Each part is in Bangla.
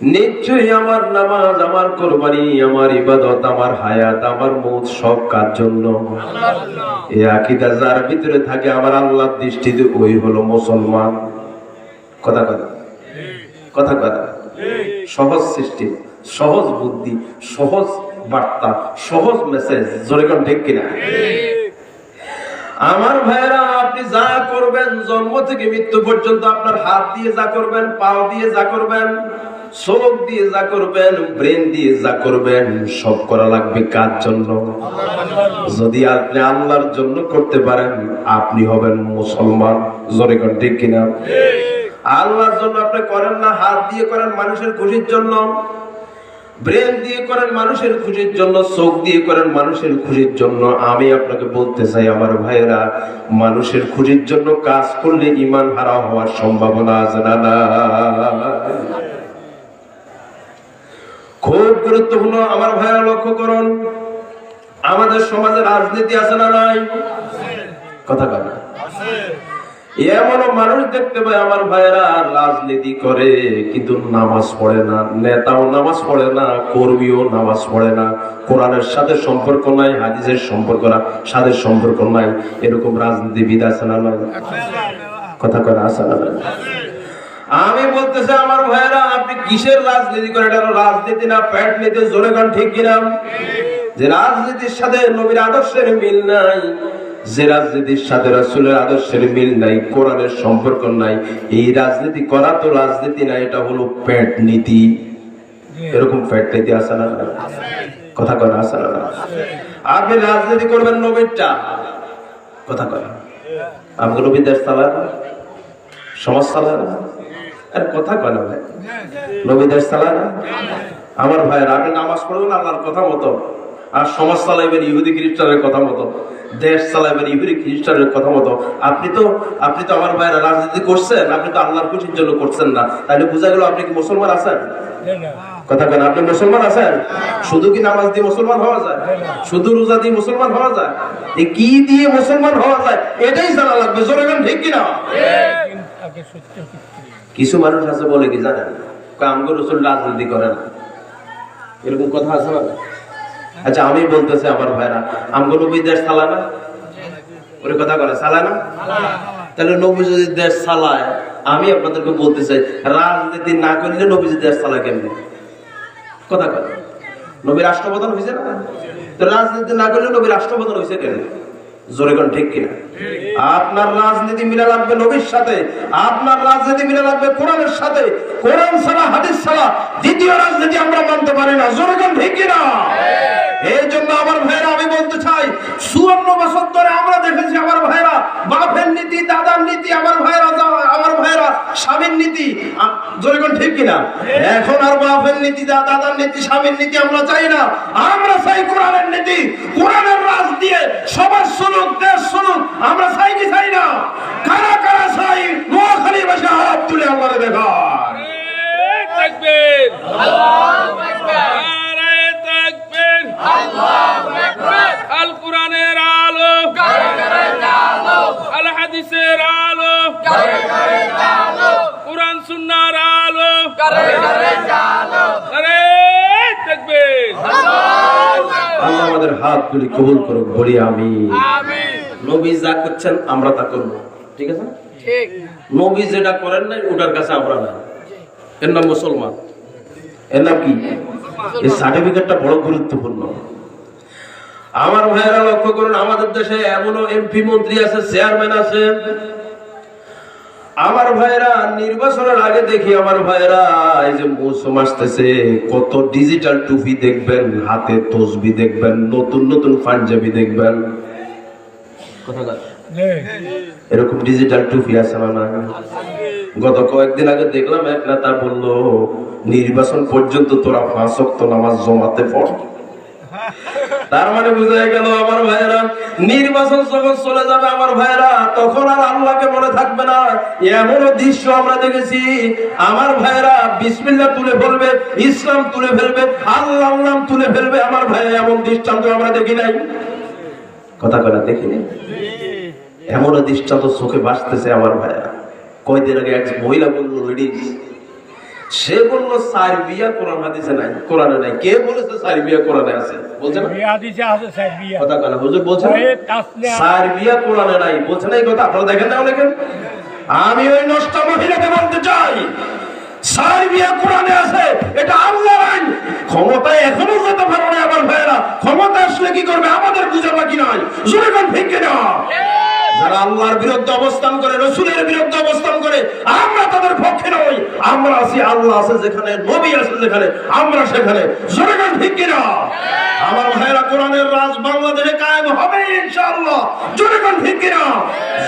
নিশ্চয়ই আমার নামাজ আমার কোরবানি আমার ইবাদত আমার হায়াত আমার মৌত সব কার জন্য? এই আকিদা যার ভিতরে থাকে আমার আল্লাহর দৃষ্টিতে ওই হলো মুসলমান। কথা কথা কথা কথা সহজ সৃষ্টি সহজ বুদ্ধি সহজ বার্তা সহজ মেসেজ জোরে কোন ঠিক কিনা? আমার ভাইরা আপনি যা করবেন জন্ম থেকে মৃত্যু পর্যন্ত আপনার হাত দিয়ে যা করবেন পাও দিয়ে যা করবেন চোখ দিয়ে যা করবেন ব্রেন দিয়ে যা করবেন সব করা লাগবে কার জন্য? যদি আপনি আল্লাহর জন্য করতে পারেন আপনি হবেন মুসলমান। জোরে ঠিক কিনা? আল্লাহর জন্য আপনি করেন না হাত দিয়ে করেন মানুষের খুশির জন্য। ব্রেন দিয়ে করেন মানুষের খুশির জন্য, চোখ দিয়ে করেন মানুষের খুশির জন্য আমি আপনাকে বলতে চাই, আমার ভাইয়েরা, মানুষের খুশির জন্য কাজ করলে ইমান হারা হওয়ার সম্ভাবনা আছে না খুব গুরুত্বপূর্ণ, আমার ভাইয়েরা, লক্ষ্য করুন। আমাদের সমাজে রাজনীতি আছে না নাই? কথা কথা এমনও মানুষ দেখতে পাই আমার রাজনীতি করে, কিন্তু নামাজ পড়ে না। নেতাও নামাজ পড়ে না, কর্মীও নামাজ পড়ে না। কোরআনের সাথে সম্পর্ক নাই, হাদিসের সম্পর্ক না সাথে সম্পর্ক নাই। এরকম রাজনীতিবিদ আছে না কথা কয় আছে না আমি বলতেছি, আমার ভাইয়েরা, আপনি কিসের রাজনীতি করেন? এটা রাজনীতি না নিতে জোরে গান ঠিক কিনা? যে রাজনীতির সাথে নবীর আদর্শের মিল নাই যে রাজনীতির সাথে রাসূলের আদর্শের মিল নাই, কোরআনের সম্পর্ক নাই, এই রাজনীতি করা তো রাজনীতি না, এটা হলো প্যাট নীতি। এরকম প্যাট নীতি আছে না? কথা কয় আছে না? আপনি রাজনীতি করবেন নবীরটা। কথা কয় আপনি নবীর দেশ চালান সমাজ চালান আর কথা কয় না ভাই। নবী দেশ চালান আমার ভাইয়ের আপনি নামাজ পড়বেন আল্লাহর কথা মতো। আর সমাজ চালাইবেন ইহুদি খ্রিস্টানের কথা মতো দেশ চালাইবেন ইহুদি খ্রিস্টানের কথা মতো। আপনি তো আপনি তো আমার ভাইয়েরা রাজনীতি করছেন আপনি তো আল্লাহর খুশির জন্য করছেন না। তাহলে বোঝা গেল আপনি কি মুসলমান আছেন? কথা কেন আপনি মুসলমান আছেন? শুধু কি নামাজ দিয়ে মুসলমান হওয়া যায়? শুধু রোজা দিয়ে মুসলমান হওয়া যায়? কি দিয়ে মুসলমান হওয়া যায়? এটাই জানা লাগবে জোরে ঠিক কিনা? কিছু মানুষ আছে বলে কি জানেন? আমগো রসুল রাজনীতি করে না। এরকম কথা আছে না? আচ্ছা আমি বলতেছি আমার ভাইরা আমগো নবী দেশ চালায় না? ওরে কথা বলে চালায় না? তাহলে নবী যদি দেশ চালায় আমি আপনাদেরকে বলতে চাই, রাজনীতি না করলে নবী যদি দেশ চালায় কেমনি? কথা কয় নবী রাষ্ট্রপ্রধান হয়েছে না? তো রাজনীতি না করলে নবী রাষ্ট্রপ্রধান হয়েছে কেন জোরে কোন ঠিক কিনা? আপনার রাজনীতি মিলে লাগবে নবীর সাথে, আপনার রাজনীতি মিলে লাগবে কোরআনের সাথে, কোরআন ছাড়া, হাদিস ছাড়া, দ্বিতীয় রাজনীতি আমরা মানতে পারি না। জোরে কোন ঠিক কিনা? এই জন্য আমার ভাইরা, আমি বলতে চাই, চুয়ান্ন বছর ধরে আমরা দেখেছি আমার ভাইরা, বাপের নীতি, দাদার নীতি, আমার ভাইরা আমার ভাইরা স্বামীর নীতি। আ- ঠিক কিনা? এখন আর বাপের নীতি দাদার নীতি, স্বামীর নীতি আমরা চাই না। আমরা চাই কোরআনের নীতি। কোরআনের রাজ দিয়ে সমাজ শুনুক দেশ শুনুক আমরা চাই কি চাই না? কারা কারা চাই? নোয়াখালী বসে হাত তুলে আমাদের দেখা তাকবীর নারায়ে আল্লাহ আমাদের তুলি কবুল করুক বলি আমি নবী যা করছেন আমরা তা করব। ঠিক আছে? ঠিক। নবী যেটা করেন নাই ওটার কাছে আমরা নাই। এর নাম মুসলমান। এর নাম কি? এই সার্টিফিকেটটা বড় গুরুত্বপূর্ণ। আমার ভাইয়েরা লক্ষ্য করুন আমাদের দেশে এমনও এমপি মন্ত্রী আছে চেয়ারম্যান আছে আমার ভাইয়েরা নির্বাচনের আগে দেখি আমার ভাইয়েরা এই যে মৌসুম আসতেছে কত ডিজিটাল টুপি দেখবেন হাতে তসবি দেখবেন নতুন নতুন পাঞ্জাবি দেখবেন। এরকম ডিজিটাল টুপি আছে না না গত কয়েকদিন আগে দেখলাম এক নেতা বলল নির্বাচন পর্যন্ত তোরা ওয়াক্ত নামাজ জমাতে পড়। তার মানে বুঝা গেল আমার ভাইয়েরা, নির্বাচন যখন চলে যাবে আমার ভাইয়েরা, তখন আর আল্লাহকে মনে থাকবে না। এমনও দৃশ্য আমরা দেখেছি, আমার ভাইয়েরা বিসমিল্লাহ তুলে ফেলবে, ইসলাম তুলে ফেলবে আল্লাহ নাম তুলে ফেলবে আমার ভাইয়া এমন দৃষ্টান্ত আমরা দেখি নাই। কথা কথা দেখিনি এমনও দৃষ্টান্ত চোখে বাঁচতেছে আমার ভাইয়েরা। কয়দিন আগে এক মহিলা বলল লেডিস সে বলল সার্বিয়া কোরআন হাদিসে নাই কোরআনে নাই। কে বলেছে সার্বিয়া কোরআনে আছে? বলছে না? দিছে আছে স্যার বিয়া। কথা কেন হুজুর বলছেন। সার্বিয়া কোরআনে নাই। বলছেন এই কথা আপনারা দেখেন না অনেকে? আমি ওই নষ্ট মহিলাকে বলতে চাই সার্বিয়া কোরআনে আছে এটা আল্লাহর আইন। ক্ষমতায় এখনও যেতে পারো না আমার ভাইয়েরা। ক্ষমতা আসলে কি করবে? আমাদের বুঝাবা কি নয় জোরে কোন ঠিক কিনা যারা আল্লাহর বিরুদ্ধে অবস্থান করে রসুলের বিরুদ্ধে অবস্থান করে আমরা তাদের পক্ষে নই। আমরা আছি আল্লাহ আছে যেখানে নবী আছে যেখানে আমরা সেখানে। ঠিক কিনা? আমার ভাইরা কোরআনের রাজ বাংলাদেশে হবে ইনশাআল্লাহ। কোন ঠিক কিনা?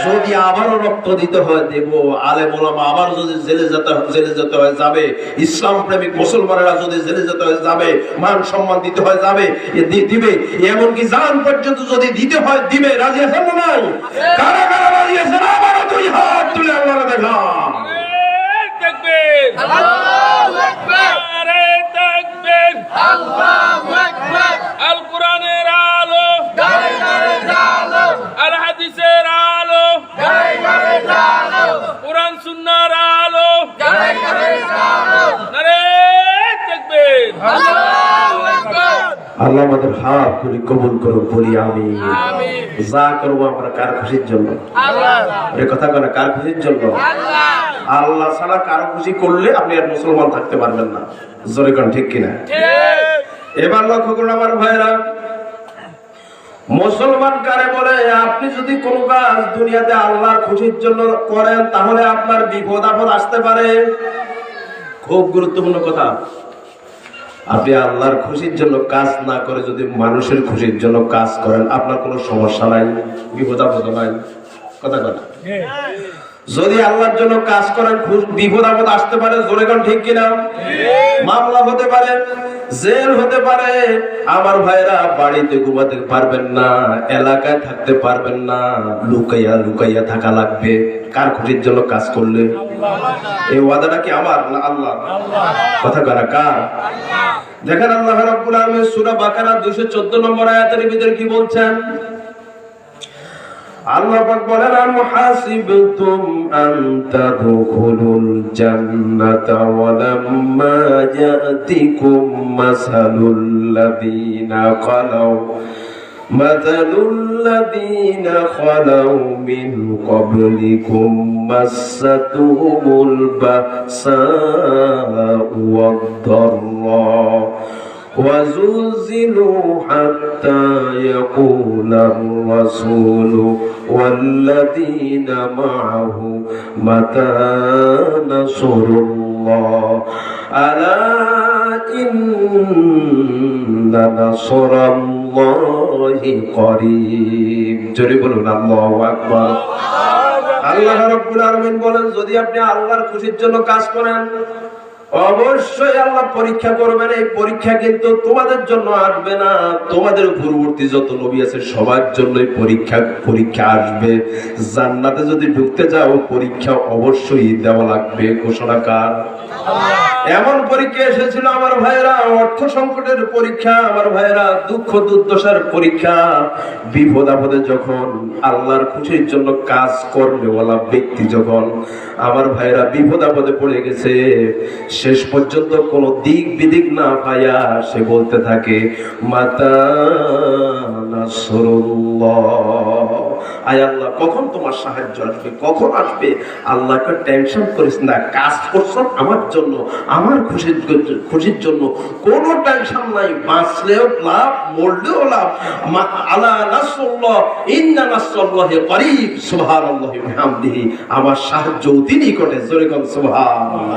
যদি আবারও রক্ত দিতে হয় দেব। আলেম ওলামা আবার যদি জেলে যেতে জেলে যেতে হয় যাবে। ইসলাম প্রেমিক মুসলমানেরা যদি জেলে যেতে হয় যাবে। মান সম্মান দিতে হয় যাবে। দিবে। এমনকি জান পর্যন্ত যদি দিতে হয় দিবে। রাজি আছেন না নাই? কারা কারা রাজি আছেন? আবারও দুই হাত তুলে আল্লাহ দেখা নারে তাকবীর নারে তাকবীর আল আল্লাহ আমাদের হাত করে কবুল করো বলি আমি যা করব আমরা কার খুশির জন্য? কথা করে কার খুশির জন্য? আল্লাহ ছাড়া কার খুশি করলে আপনি আর মুসলমান থাকতে পারবেন না। জোরে কোন ঠিক কিনা? এবার লক্ষ্য করুন আমার ভাইরা মুসলমান কারে বলে আপনি যদি কোনো কাজ দুনিয়াতে আল্লাহর খুশির জন্য করেন তাহলে আপনার বিপদ আপদ আসতে পারে। খুব গুরুত্বপূর্ণ কথা। আপনি আল্লাহর খুশির জন্য কাজ না করে যদি মানুষের খুশির জন্য কাজ করেন আপনার কোনো সমস্যা নাই বিপদ আপদ নাই। কথা কথা যদি আল্লাহর জন্য কাজ করেন বিপদ আপদ আসতে পারে জোরে কোন ঠিক কিনা? মামলা হতে পারে, জেল হতে পারে, আমার ভাইরা বাড়িতে ঘুমাতে পারবেন না, এলাকায় থাকতে পারবেন না, লুকাইয়া লুকাইয়া থাকা লাগবে, কার খুশির জন্য কাজ করলে? এই ওয়াদাটা কি আমার না আল্লাহ? কথা কারা কার? দেখেন আল্লাহ রাব্বুল আলামিন সূরা বাকারা 214 নম্বর আয়াতের ভিতরে কি বলছেন? আল্লাহ পাক বলেন আম হাসিবতুম আন তাদখুলুল জান্নাতা ওয়া লাম্মা ইয়াতিকুম মাসালুল লাযিনা খালাউ مثل الذين خلوا من قبلكم مستهم البأساء والضراء وزلزلوا حتى يقول الرسول والذين معه متى نصر الله ألا إن نصر الله قريب জোরে বলুন আল্লাহু আকবার আল্লাহ রাব্বুল আলামিন বলেন যদি আপনি আল্লাহর খুশির জন্য কাজ করেন অবশ্যই আল্লাহ পরীক্ষা করবেন, এই পরীক্ষা কিন্তু তোমাদের জন্য আসবে না। তোমাদের পূর্ববর্তী যত নবী আছে, সবার জন্যই পরীক্ষা পরীক্ষা আসবে। জান্নাতে যদি ঢুকতে যাও, পরীক্ষা অবশ্যই দেওয়া লাগবে। ঘোষণা কার? এমন পরীক্ষা এসেছিল আমার ভাইয়েরা, অর্থ সংকটের পরীক্ষা, আমার ভাইয়েরা, দুঃখ দুর্দশার পরীক্ষা। বিপদ আপদে যখন আল্লাহর খুশির জন্য কাজ করবে বলা ব্যক্তি যখন আমার ভাইয়েরা বিপদ আপদে পড়ে গেছে, শেষ পর্যন্ত কোনো দিক বিদিক না পাইয়া সে বলতে থাকে, মাতা নাসরুল্লাহ। আয় আল্লাহ, কখন তোমার সাহায্য আসবে? কখন আসবে? আল্লাহকে টেনশন করিস না, কাজ করছ আমার জন্য, আমার খুশির খুশির জন্য। কোনো টেনশন নাই, বাঁচলেও লাভ, মরলেও লাভ। আলা নাসরুল্লাহ, ইন্না নাসরুল্লাহি করিব, সুবহানাল্লাহি বিহামদিহি। আমার সাহায্য অতি নিকটে জোরে কোন সুবহানাল্লাহ।